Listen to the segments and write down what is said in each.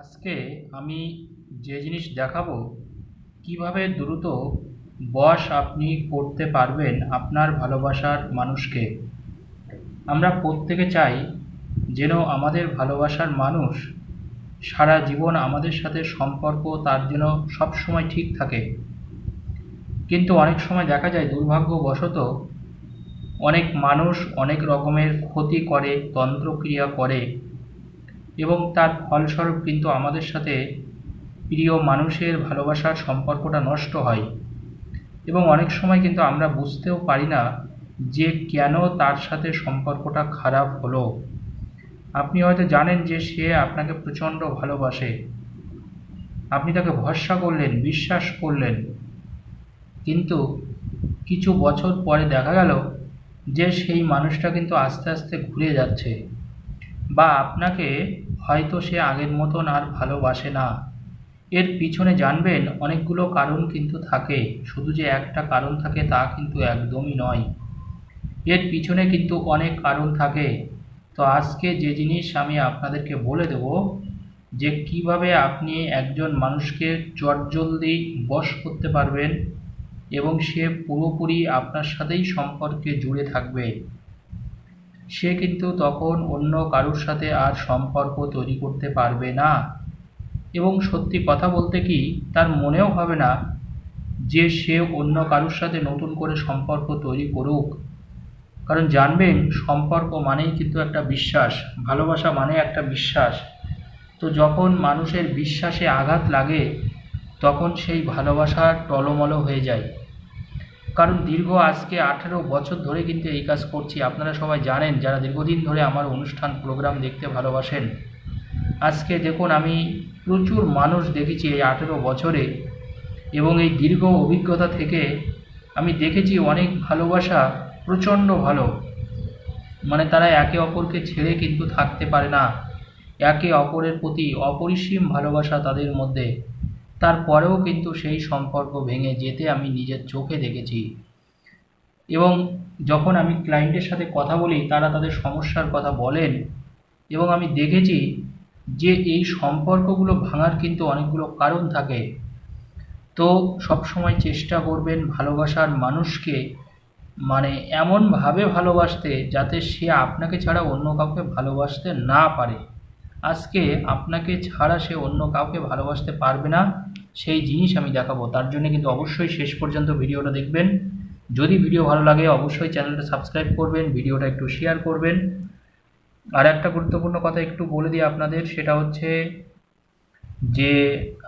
আজকে আমি যে জিনিস দেখাবো, কীভাবে দ্রুত বশ আপনি করতে পারবেন আপনার ভালোবাসার মানুষকে। আমরা প্রত্যেকে চাই যেন আমাদের ভালোবাসার মানুষ সারা জীবন আমাদের সাথে সম্পর্ক তার যেন সবসময় ঠিক থাকে। কিন্তু অনেক সময় দেখা যায় দুর্ভাগ্যবশত অনেক মানুষ অনেক রকমের ক্ষতি করে, তন্ত্রক্রিয়া করে এবং তার ফলস্বরূপ কিন্তু আমাদের সাথে প্রিয় মানুষের ভালোবাসার সম্পর্কটা নষ্ট হয়। এবং অনেক সময় কিন্তু আমরা বুঝতেও পারি না যে কেন তার সাথে সম্পর্কটা খারাপ হলো। আপনি হয়তো জানেন যে সে আপনাকে প্রচণ্ড ভালোবাসে। আপনি তাকে ভরসা করলেন, বিশ্বাস করলেন। কিন্তু কিছু বছর পরে দেখা গেল যে সেই মানুষটা কিন্তু আস্তে আস্তে ঘুরে যাচ্ছে বা আপনাকে হয়তো সে আগের মতন আর ভালোবাসে না। এর পিছনে জানবেন অনেকগুলো কারণ কিন্তু থাকে, শুধু যে একটা কারণ থাকে তা কিন্তু একদমই নয়। এর পিছনে কিন্তু অনেক কারণ থাকে। তো আজকে যে জিনিস আমি আপনাদেরকে বলে দেব, যে কীভাবে আপনি একজন মানুষকে চটজলদি বশ করতে পারবেন এবং সে পুরোপুরি আপনার সাথেই সম্পর্কে জুড়ে থাকবে। সে কিন্তু তখন অন্য কারোর সাথে আর সম্পর্ক তৈরি করতে পারবে না। এবং সত্যি কথা বলতে কি, তার মনেও হবে না যে সে অন্য কারোর সাথে নতুন করে সম্পর্ক তৈরি করুক। কারণ জানবেন, সম্পর্ক মানেই কিন্তু একটা বিশ্বাস, ভালোবাসা মানে একটা বিশ্বাস। তো যখন মানুষের বিশ্বাসে আঘাত লাগে, তখন সেই ভালোবাসা টলমলো হয়ে যায়। কারণ দীর্ঘ আজকে আঠেরো বছর ধরে কিন্তু এই কাজ করছি। আপনারা সবাই জানেন, যারা দীর্ঘদিন ধরে আমার অনুষ্ঠান প্রোগ্রাম দেখতে ভালোবাসেন, আজকে দেখুন আমি প্রচুর মানুষ দেখেছি এই আঠেরো বছরে এবং এই দীর্ঘ অভিজ্ঞতা থেকে আমি দেখেছি অনেক ভালোবাসা প্রচণ্ড ভালো। মানে তারা একে অপরকে ছেড়ে কিন্তু থাকতে পারে না। একে অপরের প্রতি অপরিসীম ভালোবাসা তাদের মধ্যে। তারপরেও কিন্তু সেই সম্পর্ক ভেঙে যেতে আমি নিজের চোখে দেখেছি। এবং যখন আমি ক্লায়েন্টের সাথে কথা বলি, তারা তাদের সমস্যার কথা বলেন এবং আমি দেখেছি যে এই সম্পর্কগুলো ভাঙার কিন্তু অনেকগুলো কারণ থাকে। তো সবসময় চেষ্টা করবেন ভালোবাসার মানুষকে মানে এমনভাবে ভালোবাসতে যাতে সে আপনাকে ছাড়া অন্য কাউকে ভালোবাসতে না পারে। আজকে আপনাকে ছাড়া সে অন্য কাউকে ভালোবাসতে পারবে না, সেই জিনিস আমি দেখাবো। তার জন্য কিন্তু অবশ্যই শেষ পর্যন্ত ভিডিওটা দেখবেন। যদি ভিডিও ভালো লাগে, অবশ্যই চ্যানেলটা সাবস্ক্রাইব করবেন, ভিডিওটা একটু শেয়ার করবেন। আর একটা গুরুত্বপূর্ণ কথা একটু বলে দিই আপনাদের, সেটা হচ্ছে যে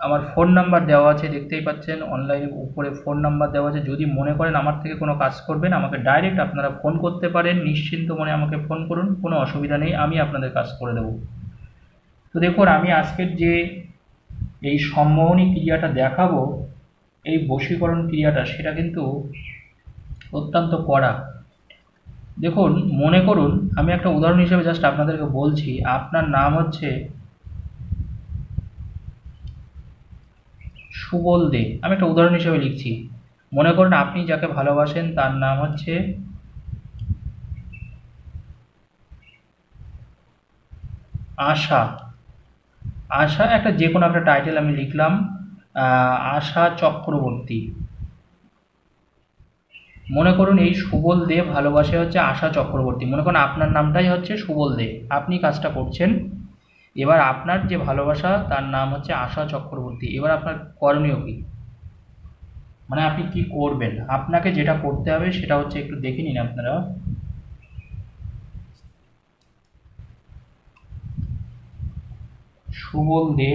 আমার ফোন নাম্বার দেওয়া আছে, দেখতেই পাচ্ছেন, অনলাইনে উপরে ফোন নাম্বার দেওয়া আছে। যদি মনে করেন আমার থেকে কোনো কাজ করবেন, আমাকে ডাইরেক্ট আপনারা ফোন করতে পারেন, নিশ্চিন্ত মনে আমাকে ফোন করুন, কোনো অসুবিধা নেই, আমি আপনাদের কাজ করে দেবো। তো দেখুন, আমি আজকের যে এই সম্মোহনী ক্রিয়াটা দেখাবো, এই বশীকরণ ক্রিয়াটা, সেটা কিন্তু অত্যন্ত কড়া। দেখুন, মনে করুন, আমি একটা উদাহরণ হিসেবে জাস্ট আপনাদেরকে বলছি, আপনার নাম হচ্ছে সুবল দে। আমি একটা উদাহরণ হিসেবে লিখছি। মনে করুন, আপনি যাকে ভালোবাসেন, তার নাম হচ্ছে আশা। আশা, একটা যে কোনো একটা টাইটেল আমি লিখলাম আশা চক্রবর্তী। মনে করুন এই সুবল দে ভালোবাসে হচ্ছে আশা চক্রবর্তী। মনে করুন আপনার নামটাই হচ্ছে সুবল দে। আপনি কাজটা করছেন। এবার আপনার যে ভালোবাসা, তার নাম হচ্ছে আশা চক্রবর্তী। এবার আপনার করণীয় কী? মানে আপনি কি করবেন? আপনাকে যেটা করতে হবে সেটা হচ্ছে একটু দেখে নিন আপনারা। সুবল দে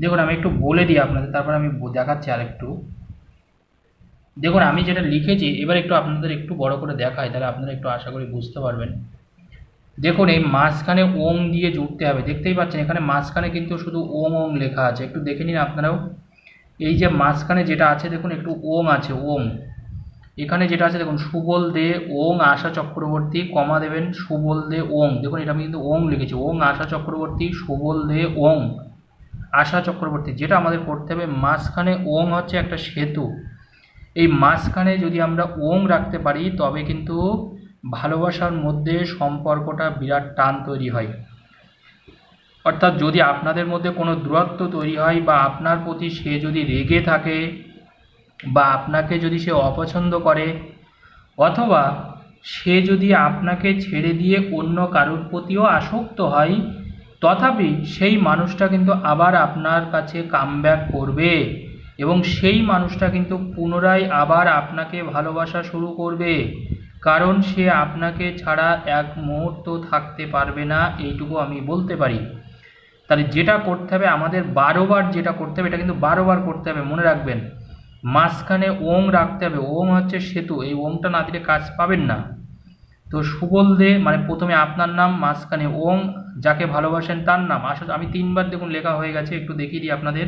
দেখুন, আমি একটু বলে দিই আপনাদের, তারপর আমি দেখাচ্ছি আর একটু দেখুন, আমি যেটা লিখেছি, এবার একটু আপনাদের একটু বড় করে দেখাই, তাহলে আপনারা একটু আশা করি বুঝতে পারবেন। দেখুন, এই মাঝখানে ওং দিয়ে জুড়তে হবে, দেখতেই পাচ্ছেন, এখানে মাঝখানে কিন্তু শুধু ওং ওং লেখা আছে। একটু দেখে নিন আপনারাও। এই যে মাঝখানে যেটা আছে, দেখুন, একটু ওং আছে ওং এখানে যেটা আছে, দেখুন, সুবল দে ওং আশা চক্রবর্তী, কমা দেবেন সুবল দে ওং। দেখুন, এটা আমি কিন্তু ওং লিখেছি, ওং আশা চক্রবর্তী, সুবল দে ওং। আশা চক্রবর্তী, যেটা আমাদের করতে হবে, মাঝখানে ওং হচ্ছে একটা সেতু। এই মাঝখানে যদি আমরা ওং রাখতে পারি, তবে কিন্তু ভালোবাসার মধ্যে সম্পর্কটা বিরাট টান তৈরি হয়। অর্থাৎ যদি আপনাদের মধ্যে কোনো দূরত্ব তৈরি হয় বা আপনার প্রতি সে যদি রেগে থাকে বা আপনাকে যদি সে অপছন্দ করে, অথবা সে যদি আপনাকে ছেড়ে দিয়ে অন্য কারোর প্রতিও আসক্ত হয় তথাপি সেই মানুষটা কিন্তু আবার আপনার কাছে কামব্যাক করবে এবং সেই মানুষটা কিন্তু পুনরায় আবার আপনাকে ভালোবাসা শুরু করবে। কারণ সে আপনাকে ছাড়া এক মুহূর্ত থাকতে পারবে না, এইটুকু আমি বলতে পারি। তাহলে যেটা করতে হবে, আমাদের বারোবার যেটা করতে হবে, এটা কিন্তু বারোবার করতে হবে, মনে রাখবেন। মাঝখানে ওং রাখতে হবে ওং হচ্ছে সেতু, এই ওংটা না দিলে কাজ পাবেন না। তো সুবল দে মানে প্রথমে আপনার নাম, মাঝখানে ওং, যাকে ভালোবাসেন তার নাম। আসলে আমি তিনবার দেখুন লেখা হয়ে গেছে, একটু দেখিয়ে দিই আপনাদের।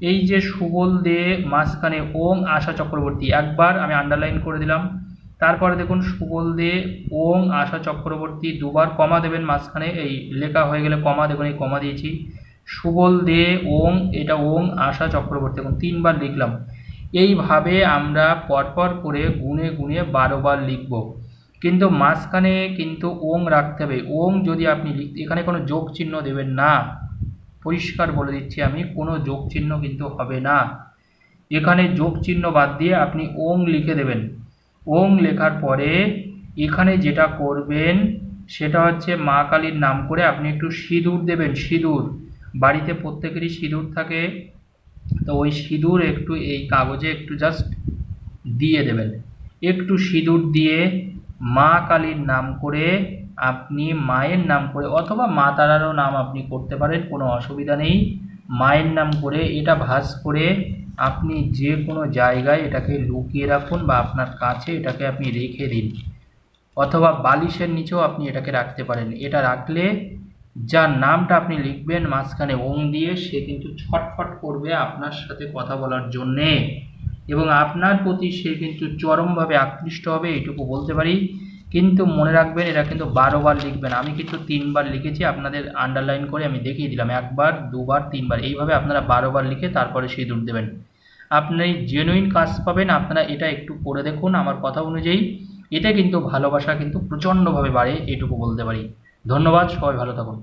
এই যে সুবল দে মাঝখানে ওং, আশা চক্রবর্তী, একবার আমি আন্ডারলাইন করে দিলাম। তারপরে দেখুন সুবল দে ওং, আশা চক্রবর্তী, দুবার কমা দেবেন মাঝখানে, এই লেখা হয়ে গেলে কমা, দেখুন এই কমা দিয়েছি। সুবল দে ওং, এটা ওং, আশা চক্রবর্তী, দেখুন তিনবার লিখলাম। এইভাবে আমরা পরপর করে গুনে গুনে বারোবার লিখব। কিন্তু মাঝখানে কিন্তু ওং রাখতে হবে। ওং যদি আপনি এখানে কোনো যোগ চিহ্ন দেবেন না, পরিষ্কার বলে দিচ্ছি আমি, কোনো যোগ চিহ্ন কিন্তু হবে না। এখানে যোগ চিহ্ন বাদ দিয়ে আপনি ওং লিখে দেবেন। ওং লেখার পরে এখানে যেটা করবেন, সেটা হচ্ছে মা কালীর নাম করে আপনি একটু সিঁদুর দেবেন, সিঁদুর। বাড়িতে প্রত্যেকেরই সিঁদুর থাকে, তো ওই সিঁদুর একটু এই কাগজে একটু জাস্ট দিয়ে দেবেন। একটু সিঁদুর দিয়ে মা কালীর নাম করে আপনি মায়ের নাম করে অথবা মা তারারও নাম আপনি করতে পারেন, কোনো অসুবিধা নেই। মায়ের নাম করে এটা ভাস করে আপনি যে কোনো জায়গায় এটাকে লুকিয়ে রাখুন বা আপনার কাছে এটাকে আপনি রেখে দিন। অথবা বালিশের নিচেও আপনি এটাকে রাখতে পারেন। এটা রাখলে যার নামটা আপনি লিখবেন, মাঝখানে ওং দিয়ে সে কিন্তু ছটফট করবে আপনার সাথে কথা বলার জন্যে। এবং আপনার প্রতি সে কিন্তু চরমভাবে আকৃষ্ট হবে, এইটুকু বলতে পারি। কিন্তু মনে রাখবেন এটা কিন্তু বারোবার লিখবেন। আমি কিন্তু তিনবার লিখেছি, আপনাদের আন্ডারলাইন করে আমি দেখিয়ে দিলাম। একবার, দুবার, তিনবার। এইভাবে আপনারা বারোবার লিখে তারপরে সিঁদুর দেবেন। আপনি জেনুইন কাজ পাবেন, আপনারা এটা একটু করে দেখুন আমার কথা অনুযায়ী। এতে কিন্তু ভালোবাসা কিন্তু প্রচণ্ডভাবে বাড়ে এটুকু বলতে পারি। ধন্যবাদ, সবাই ভালো থাকুন।